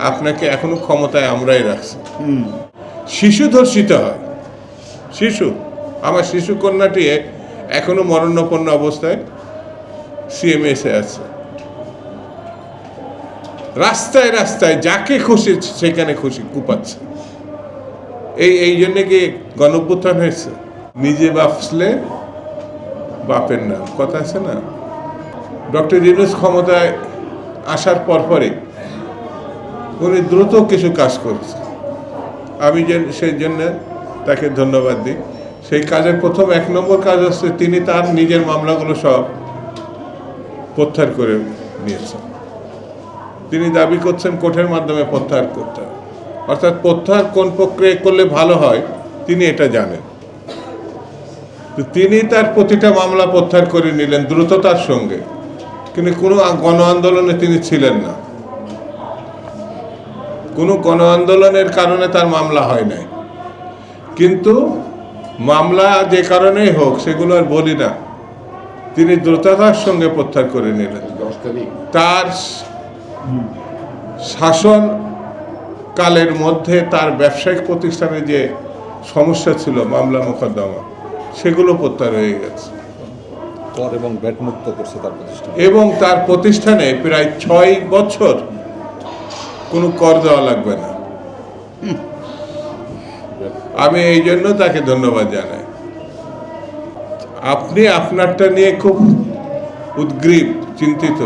আপনাকে এখনও ক্ষমতায় আমরাই রাখছি। শিশু ধর্ষিত হয়। শিশু আমার শিশু কন্যাটি এখনও মরণাপন্ন অবস্থায় সিএমএসে আছে। রাস্তায় রাস্তায় যাকে খুশি সেখানে খুশি কুপাচ্ছে। এই এই জন্যে কি গণভ্যুত্থান হয়েছে? নিজে বাপসলে বাপের নাম। কথা আছে না? ডক্টর ইউনুস ক্ষমতায় আসার পরপরই উনি দ্রুত কিছু কাজ করেছে। আমি যে সেই জন্য তাকে ধন্যবাদ দিই। সেই কাজের প্রথম এক নম্বর কাজ হচ্ছে তিনি তার নিজের মামলাগুলো সব প্রত্যাহার করে নিয়েছেন। তিনি দাবি করছেন কোর্টের মাধ্যমে প্রত্যাহার করতে অর্থাৎ প্রত্যাহার কোন প্রক্রিয়া করলে ভালো হয়, তিনি এটা জানেন। তো তিনি তার প্রতিটা মামলা প্রত্যাহার করে নিলেন দ্রুততার সঙ্গে। কিন্তু কোনো গণ আন্দোলনে তিনি ছিলেন না। কোনো গণ আন্দোলনের কারণে তার মামলা হয় নাই। কিন্তু মামলা যে কারণেই হোক সেগুলো আর বলি না। তিনি দ্রুততার সঙ্গে প্রত্যাহার করে নিলেন। তার শাসন কালের মধ্যে তার ব্যবসায়িক প্রতিষ্ঠানে যে সমস্যা ছিল মামলা মোকদ্দমা সেগুলো প্রত্যাহার হয়ে গেছে। এবং ব্যাট মুক্ত করছে তার প্রতিষ্ঠান। এবং তার প্রতিষ্ঠানে প্রায় ছয় বছর কোনো কর দেওয়া লাগবে না। আমি এই জন্য তাকে ধন্যবাদ জানাই। আপনি আপনারটা নিয়ে খুব উদ্গ্রীব চিন্তিত।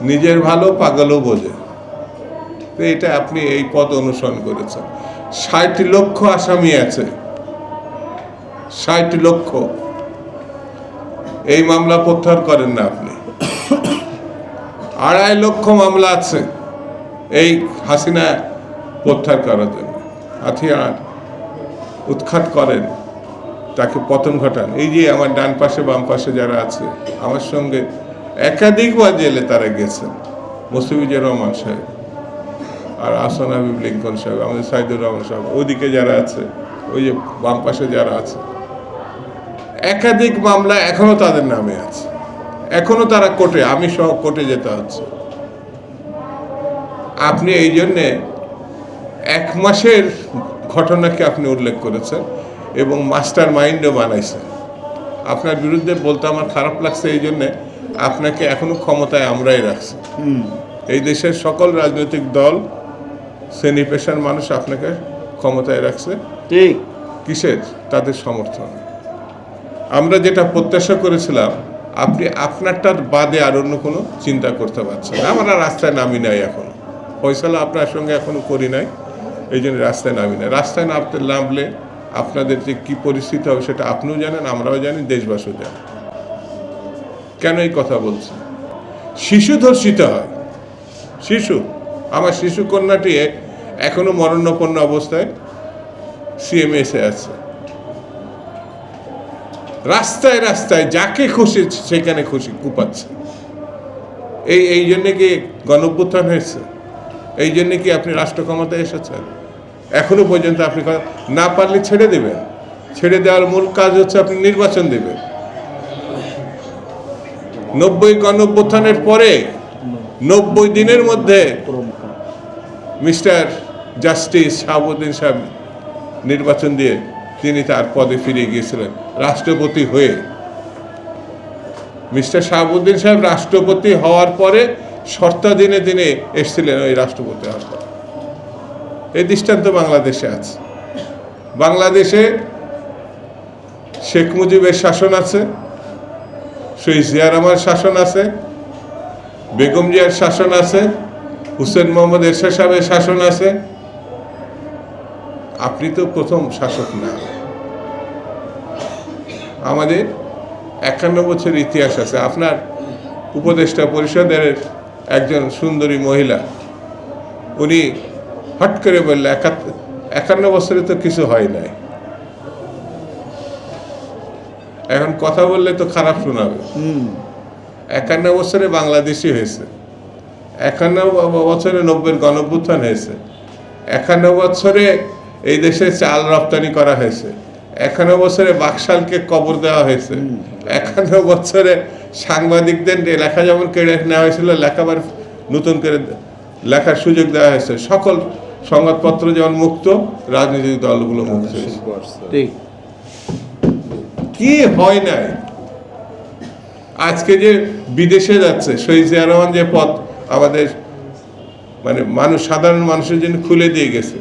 নিজের ভালো পাগলও বোঝে। তো এটা আপনি এই পদ অনুসরণ করেছেন। ষাট লক্ষ আসামি আছে। ষাট লক্ষ। এই মামলা প্রত্যাহার করেন না আপনি। আড়াই লক্ষ মামলা আছে। এই হাসিনা প্রত্যাহার করার জন্য। হাতিয়ার উৎখাত করেন, তাকে পতন ঘটান। এই যে আমার ডান পাশে, বাম পাশে যারা আছে, আমার সঙ্গে একাধিকবার জেলে তারা গেছেন মুস্তাফিজুর রহমান সাহেব আর আসান হাবিব লিঙ্কন সাহেব, আমাদের সাইদুর রহমান সাহেব। ওইদিকে যারা আছে, ওই যে বাম পাশে যারা আছে, একাধিক মামলা এখনও তাদের নামে আছে। এখনও তারা কোর্টে, আমি সহ কোর্টে যেতে হচ্ছে। আপনি এই জন্যে এক মাসের ঘটনাকে আপনি উল্লেখ করেছেন এবং মাস্টার মাইন্ডও বানাইছেন। আপনার বিরুদ্ধে বলতে আমার খারাপ লাগছে এই জন্যে আপনাকে এখনও ক্ষমতায় আমরাই রাখছি। এই দেশের সকল রাজনৈতিক দল শ্রেণি পেশার মানুষ আপনাকে ক্ষমতায় রাখছে। ঠিক। কিসের? তাদের সমর্থন। আমরা যেটা প্রত্যাশা করেছিলাম আপনি আপনারটার বাদে আর অন্য কোনো চিন্তা করতে পারছেন আমরা রাস্তায় নামি নাই এখনও। ফয়সালা আপনার সঙ্গে এখনও করি নাই, এই জন্য রাস্তায় নামি নাই। রাস্তায় নামতে নামলে আপনাদের যে কী পরিস্থিতি হবে সেটা আপনিও জানেন, আমরাও জানি, দেশবাসীও জানেন কেন এই কথা বলছি? শিশু ধর্ষিত হয়। শিশু, আমার শিশু কন্যাটি এখনও মরণাপন্ন অবস্থায় সিএমএসে আছে। রাস্তায় রাস্তায় যাকে খুশি সেখানে খুশি কুপাচ্ছে। এই এই জন্যে কি গণভ্যুত্থান হয়েছে? এই জন্যে কি আপনি রাষ্ট্র ক্ষমতায় এসেছেন? এখনও পর্যন্ত আপনি না পারলে ছেড়ে দেবেন। ছেড়ে দেওয়ার মূল কাজ হচ্ছে আপনি নির্বাচন দেবেন। নব্বই গণভ্যুত্থানের পরে, নব্বই দিনের মধ্যে মিস্টার জাস্টিস শাহাবুদ্দিন সাহেব নির্বাচন দিয়ে তিনি তার পদে ফিরে গিয়েছিলেন, রাষ্ট্রপতি হয়ে। মিস্টার শাহাবুদ্দিন সাহেব রাষ্ট্রপতি হওয়ার পরে শর্তাধীনে তিনি এসেছিলেন ওই রাষ্ট্রপতি হওয়ার এই দৃষ্টান্ত বাংলাদেশে আছে। বাংলাদেশে শেখ মুজিবের শাসন আছে, শহীদ জিয়া রহমানের শাসন আছে, বেগম জিয়ার শাসন আছে, হুসেন মোহাম্মদ এরশাদ সাহেবের শাসন আছে। আপনি তো প্রথম শাসক না। আমাদের একান্ন বছর ইতিহাস আছে। আপনার উপদেষ্টা পরিষদের একজন সুন্দরী মহিলা উনি হট করে বললে একান্ন বছরে তো কিছু হয় নাই। এখন কথা বললে তো খারাপ শোনাবে। একান্ন বছরে বাংলাদেশি হয়েছে। একান্ন বছরে নব্বইয়ের গণভ্যুত্থান হয়েছে। একান্ন বছরে এই দেশে চাল রপ্তানি করা হয়েছে। একান্ন বছরে বাকশালকে কবর দেওয়া হয়েছে। একান্ন বছরে সাংবাদিকদের লেখা যেমন কেড়ে নেওয়া হয়েছিল লেখা আবার নতুন করে লেখার সুযোগ দেওয়া হয়েছে। সকল সংবাদপত্র যেমন মুক্ত রাজনৈতিক দলগুলো মুক্ত ঠিক। কি হয় নাই? আজকে যে বিদেশে যাচ্ছে শহীদ জিয়া রহমান যে পথ আমাদের মানে মানুষ সাধারণ মানুষের জন্য খুলে দিয়ে গেছে।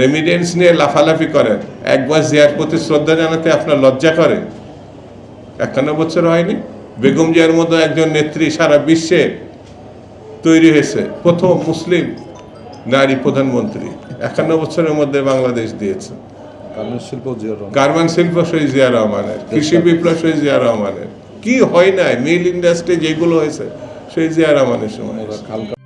রেমিডেন্স নিয়ে লাফালাফি করেন। একবার জিয়ার প্রতি শ্রদ্ধা জানাতে আপনার লজ্জা করে। একান্ন বছর হয়নি। বেগম জিয়ার মতো একজন নেত্রী সারা বিশ্বে তৈরি হয়েছে। প্রথম মুসলিম নারী প্রধানমন্ত্রী। একান্ন বছরের মধ্যে বাংলাদেশ দিয়েছে। গার্মেন্ট শিল্প শহীদ জিয়া রহমানের কৃষি বিপ্লব শহীদ জিয়া রহমানের। কি হয় নাই? মিল ইন্ডাস্ট্রি যেগুলো হয়েছে শহীদ জিয়া রহমানের সময়।